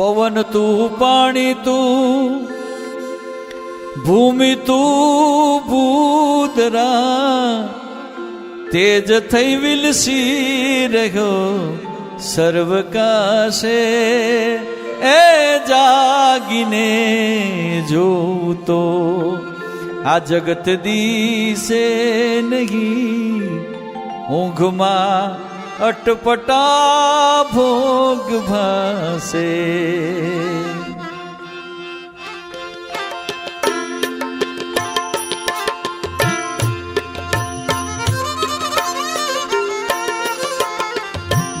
પવન તું પાણી તું, ભૂમિ તું ભૂતરા, તેજ થઈ વિલસી રહ્યો સર્વકાશે. એ જાગીને જોતો, આ જગત દીસે નહીં, ઊંઘમાં અટપટા ભોગ ભાસે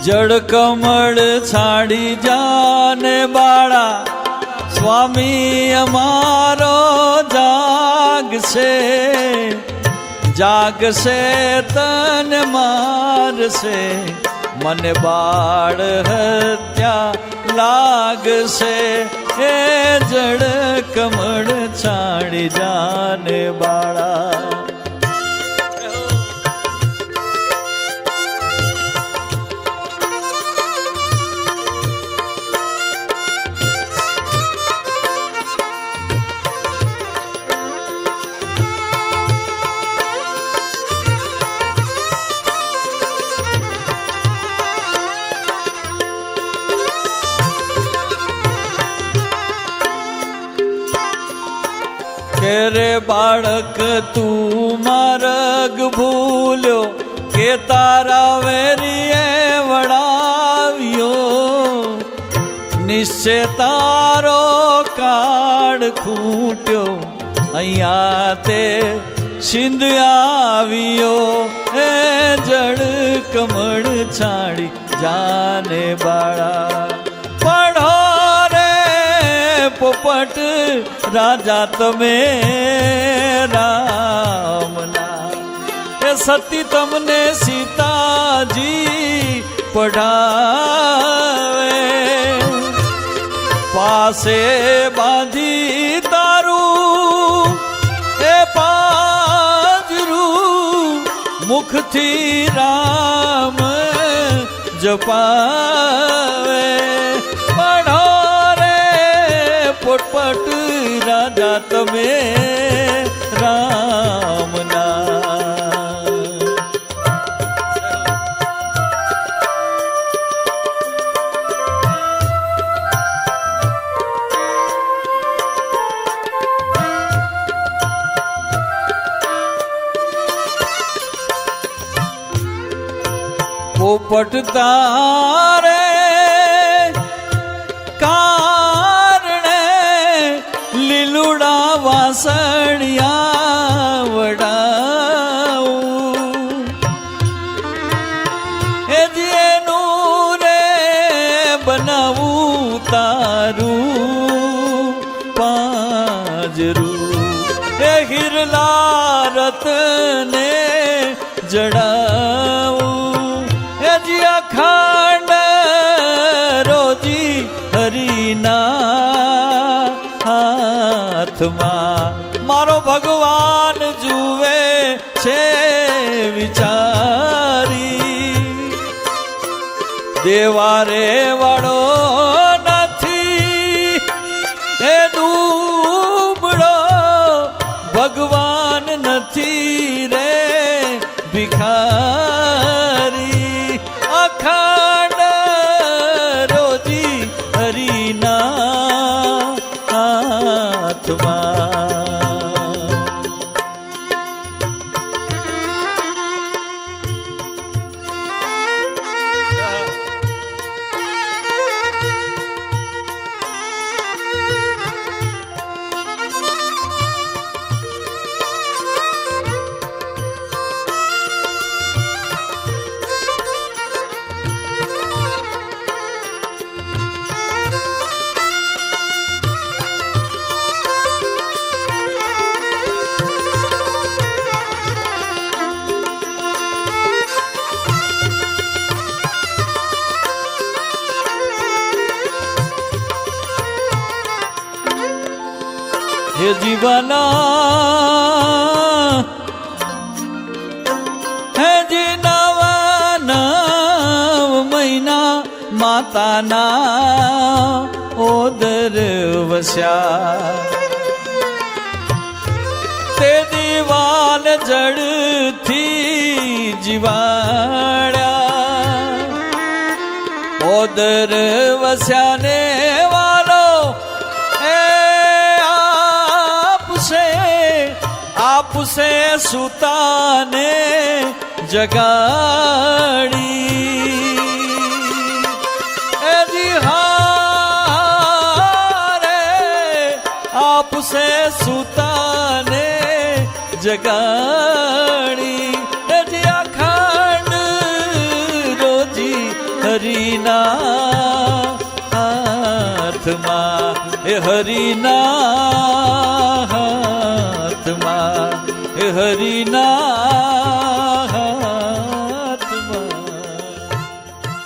જળ કમળ છાડી જાને બાળા સ્વામી અમારો જાગશે જાગશે તન મારશે મને બાળ હત્યા લાગશે. એ જડ કમળ છાડી જાને બાળા. રે બાળક તું માર્ગ ભૂલ્યો કે તારા વેરીએ વડાવ્યો નિશ્ચય તારો કાળ ખૂટ્યો અહીંયા તે સિંધ આવ્યો એ જળ કમળ છાડી જાને બાળા પોપટ, રાજા તમે રામના એ સતી તમને સીતાજી પઢાવે. પાસે બાંધી તારું એ પાજરું મુખથી રામ જપાવે પોટપટ રાજા તમે રામના. પોપટ હિરલા રતને જડાવું. હજી અખાંડ રોજી હરીના હાથમાં. મારો ભગવાન જુએ છે વિચારી. દેવારે વાળો रा જીવાના હે જી નવા નવ મહિના માતાના ઓદર વસ્યા. તે દિવાલ જડથી જીવાડ્યા. ઓદર વસ્યાને વાલો એ આપશે આપશે સુતાને જગાડી એ હારે આપશે સુતાને જગાડી એ જી અખંડ રોજી હરિના હાથમાં એ હરિના না